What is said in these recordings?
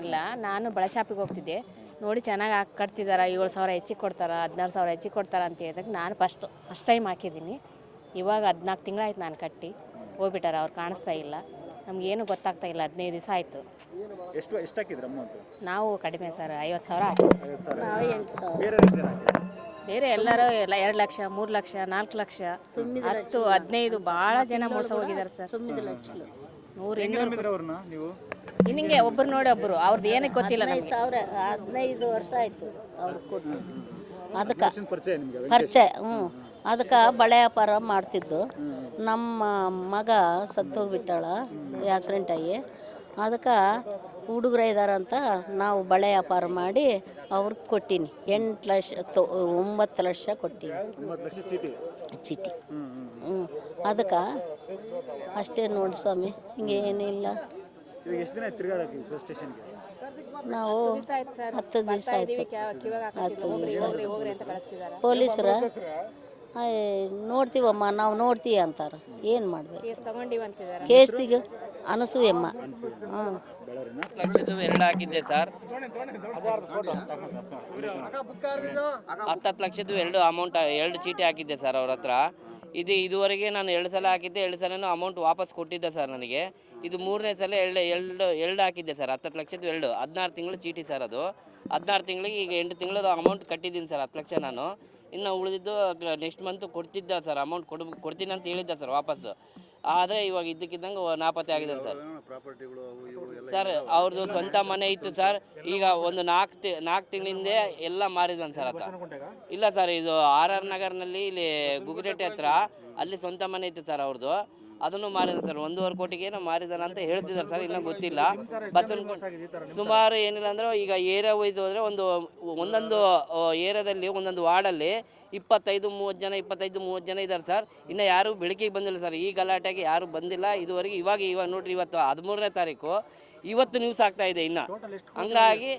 ಎಲ್ಲ ನಾನು ಬಳೆ ಶಾಪಿಗೆ ಹೋಗ್ತಿದ್ದೆ. ನೋಡಿ ಚೆನ್ನಾಗಿ ಹಾಕಿ ಕಟ್ತಿದ್ದಾರೆ ಏಳು ಸಾವಿರ ಹೆಚ್ಚಿಗೆ ಕೊಡ್ತಾರ ಹದಿನಾರು ಸಾವಿರ ಹೆಚ್ಚಿಗೆ ಕೊಡ್ತಾರ ಅಂತ ಹೇಳಿದಾಗ ನಾನು ಫಸ್ಟ್ ಫಸ್ಟ್ ಟೈಮ್ ಹಾಕಿದ್ದೀನಿ. ಇವಾಗ ಹದಿನಾಲ್ಕು ತಿಂಗಳಾಯ್ತು ನಾನು ಕಟ್ಟಿ. ಹೋಗ್ಬಿಟ್ಟಾರೆ ಅವ್ರು ಕಾಣಿಸ್ತಾ ಇಲ್ಲ. ನಮಗೇನು ಗೊತ್ತಾಗ್ತಾ ಇಲ್ಲ ಹದಿನೈದು ದಿವಸ ಆಯಿತು. ಎಷ್ಟು ಎಷ್ಟು ಹಾಕಿದ್ರು ಅಮೌಂಟ್? ನಾವು ಕಡಿಮೆ ಸರ್ ಐವತ್ತು ಸಾವಿರ ಹಾಕಿ ನಾವು ಎಂಟು ಸಾವಿರ. ಬೇರೆ ಎಲ್ಲರೂ ಎಲ್ಲ ಎರಡು ಲಕ್ಷ ಮೂರು ಲಕ್ಷ ನಾಲ್ಕು ಲಕ್ಷ ಹತ್ತು ಹದಿನೈದು ಭಾಳ ಜನ ಮೋಸ ಹೋಗಿದ್ದಾರೆ ಸರ್. ನೂರು ಇನ್ನೂರು ನಂಬಿದ್ರೆ ಅವ್ರನ್ನ ನೀವು? ನಿನಗೆ ಒಬ್ರು ನೋಡಿ ಒಬ್ರು. ಅವ್ರದ್ದು ಏನಕ್ಕೆ ಗೊತ್ತಿಲ್ಲ ನಮಗೆ. ಸಾವಿರ ಹದಿನೈದು ವರ್ಷ ಆಯ್ತು ಅವ್ರು ಕೊಟ್ಟು ಅದಕ್ಕೆ ಪರಿಚಯ ನಿಮಗೆ ಪರಿಚಯ ಹ್ಞೂ ಅದಕ್ಕೆ ಬಳೆ ವ್ಯಾಪಾರ ಮಾಡ್ತಿದ್ದು. ನಮ್ಮ ಮಗ ಸತ್ತೋಗ್ಬಿಟ್ಟಾಳ ಆಕ್ಸಿಡೆಂಟ್ ಆಗಿ. ಅದಕ್ಕೆ ಹುಡುಗರ ಇದಾರಂತ ನಾವು ಬಳೆ ವ್ಯಾಪಾರ ಮಾಡಿ ಅವ್ರಿಗೆ ಕೊಟ್ಟೀನಿ. ಎಂಟು ಲಕ್ಷ ತೊ- ಒಂಬತ್ತು ಲಕ್ಷ ಕೊಟ್ಟೀನಿ. ಚೀಟಿ? ಚೀಟಿ. ಹ್ಞೂ ಅದಕ್ಕೆ ಅಷ್ಟೇ ನೋಡಿ ಸ್ವಾಮಿ ಹಿಂಗೆ ಏನಿಲ್ಲ ನಾವು ಹತ್ತು ದಿವಸ ಆಯ್ತು ಹತ್ತು ದಿವಸ ಪೊಲೀಸರ? ನೋಡ್ತೀವಮ್ಮ ನಾವು ನೋಡ್ತೀವಿ ಅಂತಾರೆ. ಏನು ಮಾಡ್ಬೇಕು? ಕೇಸ್ತಿಗೆ ಅನಸೂಯಮ್ಮ. ಹಾಂ. ಲಕ್ಷದ್ದು ಎರಡು ಹಾಕಿದ್ದೆ ಸರ್. ಹತ್ತತ್ತು ಲಕ್ಷದ್ದು ಎರಡು ಅಮೌಂಟ್ ಎರಡು ಚೀಟಿ ಹಾಕಿದ್ದೆ ಸರ್ ಅವ್ರ ಹತ್ರ. ಇದು ಇದುವರೆಗೆ ನಾನು ಎರಡು ಸಲ ಹಾಕಿದ್ದೆ ಎರಡು ಸಲನೂ ಅಮೌಂಟ್ ವಾಪಸ್ ಕೊಟ್ಟಿದ್ದೆ ಸರ್ ನನಗೆ. ಇದು ಮೂರನೇ ಸಲ ಎರಡು ಎರಡು ಎರಡು ಹಾಕಿದ್ದೆ ಸರ್ ಹತ್ತತ್ತು ಲಕ್ಷದ್ದು ಎರಡು. ಹದಿನಾರು ತಿಂಗಳು ಚೀಟಿ ಸರ್ ಅದು. ಹದಿನಾರು ತಿಂಗಳಿಗೆ ಈಗ ಎಂಟು ತಿಂಗಳದು ಅಮೌಂಟ್ ಕಟ್ಟಿದ್ದೀನಿ ಸರ್ ಹತ್ತು ಲಕ್ಷ ನಾನು. ಇನ್ನು ಉಳಿದಿದ್ದು ನೆಕ್ಸ್ಟ್ ಮಂತ್ ಕೊಡ್ತಿದ್ದ ಸರ್ ಅಮೌಂಟ್ ಕೊಡ್ ಕೊಡ್ತೀನಿ ಅಂತ ಹೇಳಿದ್ದ ಸರ್ ವಾಪಸ್. ಆದರೆ ಇವಾಗ ಇದ್ದಕ್ಕಿದ್ದಂಗೆ ನಾಪತ್ತೆ ಆಗಿದೆ ಸರ್ ಸರ್ ಅವ್ರದ್ದು ಸ್ವಂತ ಮನೆ ಇತ್ತು ಸರ್ ಈಗ ಒಂದು ನಾಲ್ಕು ತಿ ನಾಲ್ಕು ತಿಂಗಳಿಂದ ಎಲ್ಲ ಮಾರಿದಾನೆ ಸರ್ ಆತ ಇಲ್ಲ ಸರ್ ಇದು ಆರ್ ಆರ್ ನಗರ್ನಲ್ಲಿ ಇಲ್ಲಿ ಗುಗ್ರೆಟ್ಟೆ ಹತ್ರ ಅಲ್ಲಿ ಸ್ವಂತ ಮನೆ ಇತ್ತು ಸರ್ ಅವ್ರದ್ದು ಅದನ್ನು ಮಾರಿದ ಸರ್. ಒಂದೂವರೆ ಕೋಟಿಗೆ ಏನೋ ಮಾರಿದಾನ ಅಂತ ಹೇಳ್ತಿದ್ದಾರೆ ಸರ್. ಇನ್ನೂ ಗೊತ್ತಿಲ್ಲ. ಬಸ್ ಸುಮಾರು ಏನಿಲ್ಲ ಅಂದ್ರೆ ಈಗ ಏರಿಯಾ ವೈಸ್ ಹೋದ್ರೆ ಒಂದು ಒಂದೊಂದು ಏರಿಯಾದಲ್ಲಿ ಒಂದೊಂದು ವಾರ್ಡಲ್ಲಿ ಇಪ್ಪತ್ತೈದು ಮೂವತ್ತು ಜನ ಇಪ್ಪತ್ತೈದು ಮೂವತ್ತು ಜನ ಇದ್ದಾರೆ ಸರ್. ಇನ್ನು ಯಾರು ಬೆಳಕಿಗೆ ಬಂದಿಲ್ಲ ಸರ್. ಈ ಗಲಾಟೆಗೆ ಯಾರು ಬಂದಿಲ್ಲ. ಇದುವರೆಗೆ ಇವಾಗ ಇವಾಗ ನೋಡ್ರಿ ಇವತ್ತು ಹದಿಮೂರನೇ ತಾರೀಕು. ಇವತ್ತು ನ್ಯೂಸ್ ಆಗ್ತಾ ಇದೆ ಇನ್ನು. ಹಂಗಾಗಿ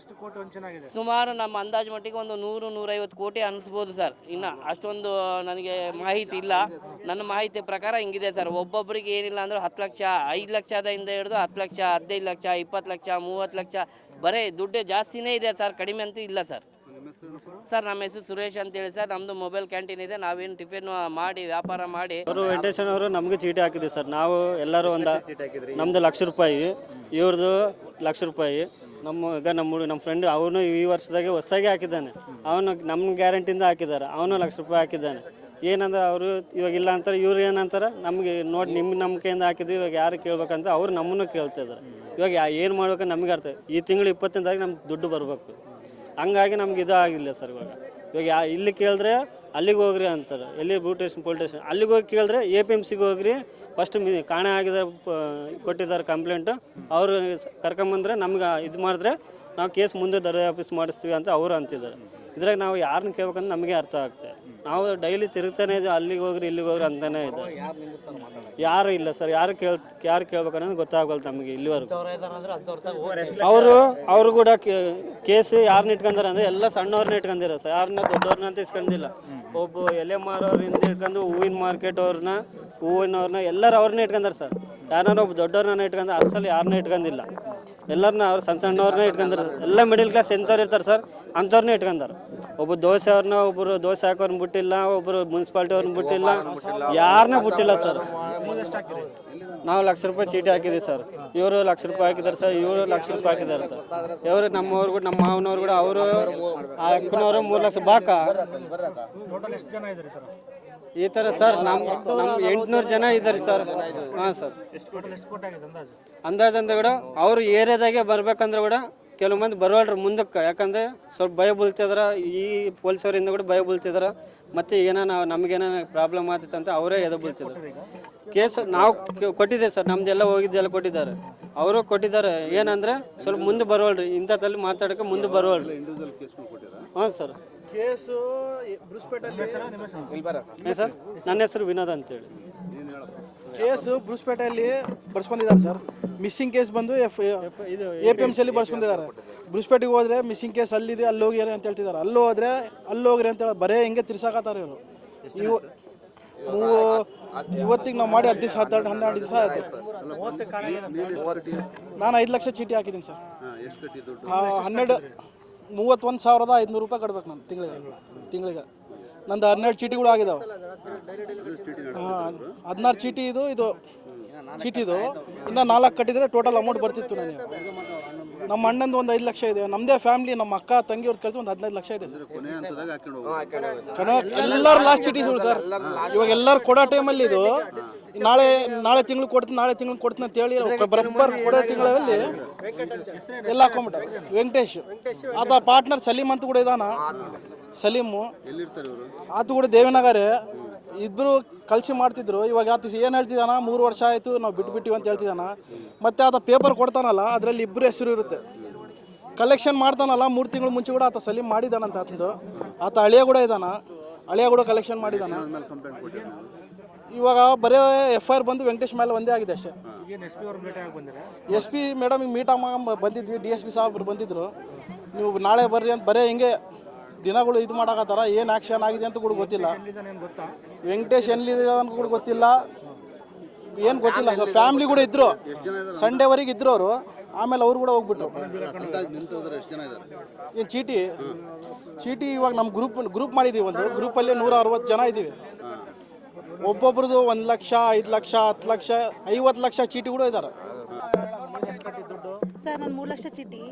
ಎಷ್ಟು ಕೋಟಿ ವಂಚನಾಗಿದೆ ಸುಮಾರು ನಮ್ಮ ಅಂದಾಜು ಮಟ್ಟಿಗೆ ಒಂದು ನೂರು ನೂರೈವತ್ತು ಕೋಟಿ ಅನಿಸ್ಬೋದು ಸರ್. ಇನ್ನು ಅಷ್ಟೊಂದು ನನಗೆ ಮಾಹಿತಿ ಇಲ್ಲ. ನನ್ನ ಮಾಹಿತಿ ಪ್ರಕಾರ ಹಿಂಗಿದೆ ಸರ್. ಒಬ್ಬೊಬ್ಬರಿಗೆ ಏನಿಲ್ಲ ಅಂದ್ರೆ ಹತ್ತು ಲಕ್ಷ ಐದು ಲಕ್ಷದಿಂದ ಹಿಡಿದು ಹತ್ತು ಲಕ್ಷ ಹದಿನೈದು ಲಕ್ಷ ಇಪ್ಪತ್ತು ಲಕ್ಷ ಮೂವತ್ತು ಲಕ್ಷ. ಬರೀ ದುಡ್ಡು ಜಾಸ್ತಿನೇ ಇದೆ ಸರ್. ಕಡಿಮೆ ಅಂತೂ ಇಲ್ಲ ಸರ್. ಸರ್ ನಮ್ಮ ಹೆಸರು ಸುರೇಶ್ ಅಂತೇಳಿ ಸರ್. ನಮ್ಮದು ಮೊಬೈಲ್ ಕ್ಯಾಂಟೀನ್ ಇದೆ. ನಾವೇನು ಟಿಫಿನ್ ಮಾಡಿ ವ್ಯಾಪಾರ ಮಾಡಿ. ಅವರು ವೆಂಕಟೇಶನ್ ಅವರು ನಮಗೆ ಚೀಟಿ ಹಾಕಿದ್ವಿ ಸರ್. ನಾವು ಎಲ್ಲರೂ ಒಂದು ನಮ್ಮದು ಲಕ್ಷ ರೂಪಾಯಿ. ಇವ್ರದ್ದು ಲಕ್ಷ ರೂಪಾಯಿ. ನಮ್ಮ ಈಗ ನಮ್ಮ ನಮ್ಮ ಫ್ರೆಂಡ್ ಅವನು ಈ ವರ್ಷದಾಗೆ ಹೊಸದಾಗೆ ಹಾಕಿದ್ದಾನೆ. ಅವನು ನಮ್ಮ ಗ್ಯಾರಂಟಿಯಿಂದ ಹಾಕಿದ್ದಾರೆ. ಅವನು ಲಕ್ಷ ರೂಪಾಯಿ ಹಾಕಿದ್ದಾನೆ. ಏನಂದ್ರೆ ಅವರು ಇವಾಗ ಇಲ್ಲ ಅಂತಾರೆ, ಇವ್ರು ಏನಂತಾರೆ, ನಮಗೆ ನೋಡಿ ನಿಮ್ಮ ನಂಬಿಕೆಯಿಂದ ಹಾಕಿದ್ವಿ, ಇವಾಗ ಯಾರು ಕೇಳ್ಬೇಕಂತ ಅವ್ರು ನಮ್ಮನ್ನು ಕೇಳ್ತಿದ್ದಾರೆ ಇವಾಗ ಏನು ಮಾಡ್ಬೇಕಂತ ನಮಗೆ ಅರ್ಥ ಈ ತಿಂಗಳು ಇಪ್ಪತ್ತನೇ ತಾರೀಕು ನಮ್ಗೆ ದುಡ್ಡು ಬರಬೇಕು. ಹಂಗಾಗಿ ನಮ್ಗೆ ಇದು ಆಗಿಲ್ಲ ಸರ್ ಇವಾಗ. ಇವಾಗ ಯಾ ಇಲ್ಲಿ ಕೇಳಿದ್ರೆ ಅಲ್ಲಿಗೆ ಹೋಗ್ರಿ ಅಂತಾರೆ. ಎಲ್ಲಿ ಬ್ಲೂ ಟೇಷನ್ ಪೋಲ್ ಟೇಷನ್ ಅಲ್ಲಿಗೆ ಹೋಗಿ ಕೇಳಿದ್ರೆ ಎ ಪಿ ಎಂ ಸಿಗೆ ಹೋಗ್ರಿ. ಫಸ್ಟ್ ಕಾಣೆ ಆಗಿದ್ದಾರೆ ಕೊಟ್ಟಿದ್ದಾರೆ ಕಂಪ್ಲೇಂಟು ಅವರು ಕರ್ಕೊಂಬಂದ್ರೆ ನಮ್ಗೆ ಇದು ಮಾಡಿದ್ರೆ ನಾವು ಕೇಸ್ ಮುಂದೆ ದರ ಆಫೀಸ್ ಮಾಡಿಸ್ತೀವಿ ಅಂತ ಅವರು ಅಂತಿದ್ದಾರೆ. ಇದ್ರಾಗ ನಾವು ಯಾರನ್ನ ಕೇಳ್ಬೇಕಂತ ನಮಗೆ ಅರ್ಥ ಆಗ್ತದೆ. ನಾವು ಡೈಲಿ ತಿರುಗ್ತಾನೆ ಇದೆ ಅಲ್ಲಿಗೆ ಹೋಗ್ರಿ, ಇಲ್ಲಿಗೆ ಹೋಗ್ರಿ ಅಂತಾನೆ ಇದೆ ಯಾರು ಇಲ್ಲ ಸರ್, ಯಾರು ಕೇಳ್, ಯಾರು ಕೇಳ್ಬೇಕನ್ನೋದು ಗೊತ್ತಾಗಲ್ಲ ನಮಗೆ ಇಲ್ಲಿವರೆಗೂ. ಅವರು ಅವರು ಕೂಡ ಕೇಸ್ ಯಾರನ್ನ ಇಟ್ಕೊಂಡಾರ ಅಂದ್ರೆ ಎಲ್ಲ ಸಣ್ಣವ್ರನ್ನ ಇಟ್ಕೊಂಡಿರ ಸರ್. ಯಾರನ್ನ ದೊಡ್ಡವ್ರನ್ನ ಅಂತ ಇಸ್ಕೊಂಡಿಲ್ಲ. ಒಬ್ಬ ಎಲೆ ಮಾರೋರಿಂದ ಇಟ್ಕೊಂಡು ಹೂವಿನ ಮಾರ್ಕೆಟ್ ಅವ್ರನ್ನ ಹೂವಿನವ್ರನ್ನ ಎಲ್ಲರೂ ಅವ್ರನ್ನ ಇಟ್ಕೊಂಡಾರ ಸರ್. ಯಾರನ್ನ ಒಬ್ಬ ದೊಡ್ಡವ್ರನ್ನ ಇಟ್ಕೊಂಡ್ರೆ ಅಸಲು ಯಾರನ್ನ ಇಟ್ಕೊಂಡಿಲ್ಲ ಎಲ್ಲರನ್ನ ಅವ್ರು ಸಣ್ಣ ಸಣ್ಣವ್ರನ್ನ ಇಟ್ಕೊಂಡಾರ ಎಲ್ಲ ಮಿಡಿಲ್ ಕ್ಲಾಸ್ ಎಂಥವ್ರು ಇರ್ತಾರೆ ಸರ್? ಅಂಥವ್ರನ್ನೇ ಇಟ್ಕೊಂಡಾರ ಒಬ್ಬ ದೋಸೆ ಅವ್ರನ್ನ ಒಬ್ಬರು ದೋಸೆ ಹಾಕೋರ್ನ ಬಿಟ್ಟಿಲ್ಲ ಒಬ್ಬರು ಮುನ್ಸಿಪಾಲ್ಟಿ ಅವ್ರನ್ನ ಬಿಟ್ಟಿಲ್ಲ. ಯಾರನ್ನ ಬಿಟ್ಟಿಲ್ಲ ಸರ್? ನಾವು ಲಕ್ಷ ರೂಪಾಯಿ ಚೀಟಿ ಹಾಕಿದ್ದೀವಿ ಸರ್. ಇವರು ಲಕ್ಷ ರೂಪಾಯಿ ಹಾಕಿದ್ದಾರೆ ಸರ್, ಇವರು ಲಕ್ಷ ರೂಪಾಯಿ ಹಾಕಿದ್ದಾರೆ ಸರ್. ಇವರು ನಮ್ಮವ್ರು ಕೂಡ, ನಮ್ಮ ಮಾವನವ್ರು ಕೂಡ, ಅವರು ಅಕ್ಕನವರು ಮೂರು ಲಕ್ಷ ಬಾಕ. ಈ ಥರ ಸರ್ ನಮ್ಮ ನಮ್ಮ ಎಂಟುನೂರು ಜನ ಇದ್ದಾರೆ ಸರ್. ಹಾಂ ಸರ್. ಎಷ್ಟು ಟೋಟಲ್ ಎಷ್ಟು ಕೋಟಿ ಆಗಿದೆ ಅಂದಾಜು ಅಂದಾಜು ಅಂದ್ರೆ ಕೂಡ ಅವರು ಏರಿಯಾದಾಗೆ ಬರ್ಬೇಕಂದ್ರೆ ಕೂಡ ಕೆಲವು ಮಂದಿ ಬರವಲ್ರಿ ಮುಂದಕ್ಕೆ. ಯಾಕಂದ್ರೆ ಸ್ವಲ್ಪ ಭಯ ಬೀಳ್ತಿದ್ರ. ಈ ಪೊಲೀಸವರಿಂದ ಕೂಡ ಭಯ ಬೀಳ್ತಿದ್ರ. ಮತ್ತೆ ಏನಾನ ನಮ್ಗೇನ ಪ್ರಾಬ್ಲಮ್ ಆಗ್ತಿತ್ತು ಅಂತ ಅವರೇ ಎದೆ ಬೀಳ್ತಿದ್ರು. ಕೇಸ್ ನಾವು ಕೊಟ್ಟಿದ್ದೇವೆ ಸರ್. ನಮ್ದೆಲ್ಲ ಹೋಗಿದ್ದೆಲ್ಲ ಕೊಟ್ಟಿದ್ದಾರೆ. ಅವರು ಕೊಟ್ಟಿದ್ದಾರೆ. ಏನಂದ್ರೆ ಸ್ವಲ್ಪ ಮುಂದೆ ಬರೋಲ್ರಿ ಇಂಥದ್ದಲ್ಲಿ ಮಾತಾಡೋಕೆ ಮುಂದೆ ಬರೋಲ್ರಿ ಹ್ಞೂ ಸರ್. ಕೇಸು ಸರ್ ನನ್ನ ಹೆಸರು ವಿನೋದ್ ಅಂತೇಳಿ. ಕೇಸು ಬ್ರೂಸ್ಪೇಟೆಯಲ್ಲಿ ಬರ್ಸ್ಕೊಂಡಿದ್ದಾರೆ ಸರ್. ಮಿಸ್ಸಿಂಗ್ ಕೇಸ್ ಬಂದು ಎಫ್ ಎ ಪಿ ಎಂ ಸಿಯಲ್ಲಿ ಬರ್ಸ್ಕೊಂಡಿದ್ದಾರೆ. ಬ್ರೂಸ್ಪೇಟೆಗೆ ಹೋದ್ರೆ ಮಿಸ್ಸಿಂಗ್ ಕೇಸ್ ಅಲ್ಲಿದೆ ಅಲ್ಲಿ ಹೋಗಿರಿ ಅಂತ ಹೇಳ್ತಿದ್ದಾರೆ. ಅಲ್ಲಿ ಹೋದ್ರೆ ಅಲ್ಲಿ ಹೋಗ್ರಿ ಅಂತ ಹೇಳಿ ಬರೇ ಹಿಂಗೆ ತಿರ್ಸಾಕತ್ತಾರೆ ಇವರು. ಇವು ಇವತ್ತಿಗೆ ನಾವು ಮಾಡಿ ಹತ್ತು ದಿವಸ ಹತ್ತೆರಡು ಹನ್ನೆರಡು ದಿವಸ ಆಯ್ತು. ನಾನು ಐದು ಲಕ್ಷ ಚೀಟಿ ಹಾಕಿದ್ದೀನಿ ಸರ್. ಹನ್ನೆರಡು ಮೂವತ್ತೊಂದು ಸಾವಿರದ ಐದುನೂರು ರೂಪಾಯಿ ಕಟ್ಬೇಕು ನಾನು ತಿಂಗಳಿಗೆ ತಿಂಗಳಿಗೆ. ನಂದು ಹನ್ನೆರಡು ಚೀಟಿಗಳು ಆಗಿದಾವೆ. ಹಾಂ ಹದಿನಾರು ಚೀಟಿ ಇದು ಇದು ಚೀಟಿದು ಇನ್ನು ನಾಲ್ಕು ಕಟ್ಟಿದರೆ ಟೋಟಲ್ ಅಮೌಂಟ್ ಬರ್ತಿತ್ತು ನನಗೆ. ನಮ್ಮ ಅಣ್ಣಂದು ಒಂದು ಐದು ಲಕ್ಷ ಇದೆ. ನಮ್ಮದೇ ಫ್ಯಾಮಿಲಿ ನಮ್ಮ ಅಕ್ಕ ತಂಗಿ ಅವ್ರದ್ದು ಕಳಿಸಿ ಒಂದು ಹದಿನೈದು ಲಕ್ಷ ಇದೆ ಸರ್. ಕಣ ಎಲ್ಲರೂ ಲಾಸ್ಟ್ ಚೀಟಿಗಳು ಸರ್. ಇವಾಗ ಎಲ್ಲರೂ ಕೊಡೋ ಟೈಮಲ್ಲಿ ಇದು ನಾಳೆ ನಾಳೆ ತಿಂಗಳು ಕೊಡ್ತೀನಿ ನಾಳೆ ತಿಂಗಳು ಕೊಡ್ತೀನಿ ಅಂತ ಹೇಳಿ ಬರೋಬ್ಬರ್ ಕೊಡೋ ತಿಂಗಳಲ್ಲಿ ಎಲ್ಲ ಹಾಕೊಂಬಿಟ್ಟ. ವೆಂಕಟೇಶ್. ಆತ ಪಾರ್ಟ್ನರ್ ಸಲೀಮ್ ಅಂತ ಕೂಡ ಇದಾನ ಸಲೀಮು. ಆತ ಕೂಡ ದೇವನಗರ. ಇಬ್ಬರು ಕಲ್ಸಿ ಮಾಡ್ತಿದ್ರು. ಇವಾಗ ಆತ ಏನು ಹೇಳ್ತಿದ್ದಾನ ಮೂರು ವರ್ಷ ಆಯಿತು ನಾವು ಬಿಟ್ಬಿಟ್ಟಿವಿ ಅಂತ ಹೇಳ್ತಿದ್ದಾನ. ಮತ್ತೆ ಆತ ಪೇಪರ್ ಕೊಡ್ತಾನಲ್ಲ ಅದರಲ್ಲಿ ಇಬ್ಬರು ಹೆಸರು ಇರುತ್ತೆ. ಕಲೆಕ್ಷನ್ ಮಾಡ್ತಾನಲ್ಲ ಮೂರು ತಿಂಗಳು ಮುಂಚೆ ಕೂಡ ಆತ ಸಲೀಮ್ ಮಾಡಿದಾನಂತ ಆತಂದು. ಆತ ಹಳೆಯ ಕೂಡ ಇದ್ದಾನ ಹಳೆಯ ಕೂಡ ಕಲೆಕ್ಷನ್ ಮಾಡಿದಾನ. ಇವಾಗ ಬರೀ ಎಫ್ ಐ ಆರ್ ಬಂದು ವೆಂಕಟೇಶ್ ಮೇಲೆ ಒಂದೇ ಆಗಿದೆ ಅಷ್ಟೇ. ಎಸ್ ಪಿ ಮೇಡಮ್ ಮೀಟ್ ಆಗ ಬಂದಿದ್ವಿ ಡಿ ಎಸ್ ಪಿ ಸಾಹೇಬ್ರು ಬಂದಿದ್ರು. ನೀವು ನಾಳೆ ಬರ್ರಿ ಅಂತ ಬರೀ ಹಿಂಗೆ ದಿನಗಳು ಇದು ಮಾಡಾಕತ್ತಾರ, ಏನು ಆ್ಯಕ್ಷನ್ ಆಗಿದೆ ಅಂತ ಕೂಡ ಗೊತ್ತಿಲ್ಲ. ವೆಂಕಟೇಶ್ ಎಲ್ಲಿದೆ ಅಂತ ಕೂಡ ಗೊತ್ತಿಲ್ಲ. ಏನು ಗೊತ್ತಿಲ್ಲ ಸರ್ ಫ್ಯಾಮ್ಲಿ ಕೂಡ ಇದ್ರು. ಸಂಡೇವರೆಗೆ ಇದ್ರು ಅವರು. ಆಮೇಲೆ ಅವ್ರು ಕೂಡ ಹೋಗ್ಬಿಟ್ರು. ಏನು ಚೀಟಿ? ಚೀಟಿ ಇವಾಗ ನಮ್ಮ ಗ್ರೂಪ್ ಗ್ರೂಪ್ ಮಾಡಿದ್ದೀವಿ ಒಂದು. ಗ್ರೂಪಲ್ಲಿ ನೂರ ಅರವತ್ತು ಜನ ಇದ್ದೀವಿ ಒಬ್ಬೊಬ್ರದ್ದು ಒಂದು ಲಕ್ಷ, ಐದು ಲಕ್ಷ, ಹತ್ತು ಲಕ್ಷ, ಐವತ್ತು ಲಕ್ಷ ಚೀಟಿ ಕೂಡ ಇದ್ದಾರೆ ಸರ್, ನಾನು ಮೂರು ಲಕ್ಷ ಚೀಟಿ.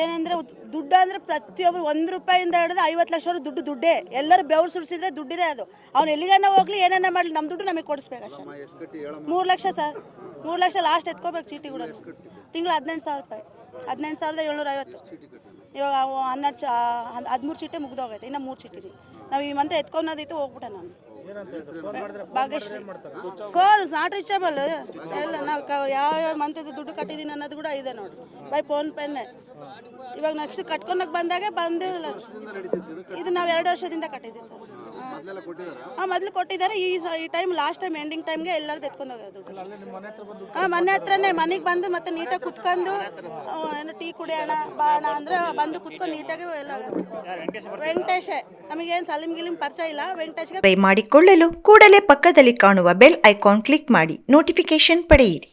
ಏನಂದ್ರೆ ದುಡ್ಡು ಅಂದ್ರೆ ಪ್ರತಿಯೊಬ್ಬರು ಒಂದ್ ರೂಪಾಯಿಂದ ಹಿಡಿದು ಐವತ್ತು ಲಕ್ಷವರೆಗೂ ದುಡ್ಡು ದುಡ್ಡೇ. ಎಲ್ಲರೂ ಬೆವರು ಸುರಿಸಿದ್ರೆ ದುಡ್ಡಿನೇ ಅದು. ಅವ್ನು ಎಲ್ಲಿಗಾನ ಹೋಗ್ಲಿ ಏನನ್ನ ಮಾಡ್ಲಿ ನಮ್ಮ ದುಡ್ಡು ನಮಗೆ ಕೊಡಿಸ್ಬೇಕು ಅಷ್ಟೇ. ಮೂರು ಲಕ್ಷ ಸರ್. ಮೂರು ಲಕ್ಷ ಲಾಸ್ಟ್ ಎತ್ಕೋಬೇಕು ಚೀಟಿಗಳು ತಿಂಗಳು ಹದಿನೆಂಟು ಸಾವಿರ ರೂಪಾಯಿ. ಹದಿನೆಂಟು ಸಾವಿರದ ಏಳ್ನೂರ ಐವತ್ತು. ಇವಾಗ ಹನ್ನೆರಡು ಹದಿಮೂರು ಚೀಟಿ ಮುಗ್ದೋಗೈತೆ ಇನ್ನು ಮೂರು ಚೀಟಿ ನಾವು ಈ ಮಂತ್ ಎತ್ಕೊಳೋದಿತ್ತು ಹೋಗ್ಬಿಟ್ಟೆ ನಾನು. ಭಾಗ್ಯಶ್ರೀ ಫೋನ್ ನಾಟ್ ರೀಚಬಲ್ ಎಲ್ಲ ನಾವು ಕ ಯಾವ ಯಾವ ಮಂತದ ದುಡ್ಡು ಕಟ್ಟಿದ್ದೀನಿ ಅನ್ನೋದು ಕೂಡ ಇದೆ ನೋಡಿ. ಬೈ ಫೋನ್ ಪೇನೆ ಇವಾಗ ನೆಕ್ಸ್ಟ್ ಕಟ್ಕೊಳಕ್ ಬಂದಾಗ ಬಂದಿಲ್ಲ ಇದು ನಾವು ಎರಡು ವರ್ಷದಿಂದ ಕಟ್ಟಿದ್ದೀವಿ ಸರ್ ಹಾಂ ಮೊದಲು ಕೊಟ್ಟಿದ್ದಾರೆ. ಈ ಸ ಈ ಟೈಮ್ ಲಾಸ್ಟ್ ಟೈಮ್ ಎಂಡಿಂಗ್ ಟೈಮ್ಗೆ ಎಲ್ಲರದ್ದು ಎತ್ಕೊಂಡು ಹೋಗೋದು ದುಡ್ಡು. ಹಾಂ ಮನೆ ಹತ್ರನೇ ಮನೆಗೆ ಬಂದು ಮತ್ತೆ ನೀಟಾಗಿ ಕುತ್ಕೊಂಡು ಆ, ಏನು ಟೀ ಕುಡಿಯೋಣ ಬಾಣ ಅಂದ್ರೆ ಬಂದು ಕುತ್ಕೊಂಡು ನೀಟಾಗಿ ಎಲ್ಲ ವೆಂಕಟೇಶೇ ನಮಗೇನು ಸಲಿಮ್ ಗಿಲಿಮ್ ಪರಿಚಯ ಇಲ್ಲ. ವೆಂಕಟೇಶ್ಗೆ ಮಾಡಿಕೊಳ್ಳಲು ಕೂಡಲೇ ಪಕ್ಕದಲ್ಲಿ ಕಾಣುವ ಬೆಲ್ ಐಕಾನ್ ಕ್ಲಿಕ್ ಮಾಡಿ ನೋಟಿಫಿಕೇಶನ್ ಪಡೆಯಿರಿ.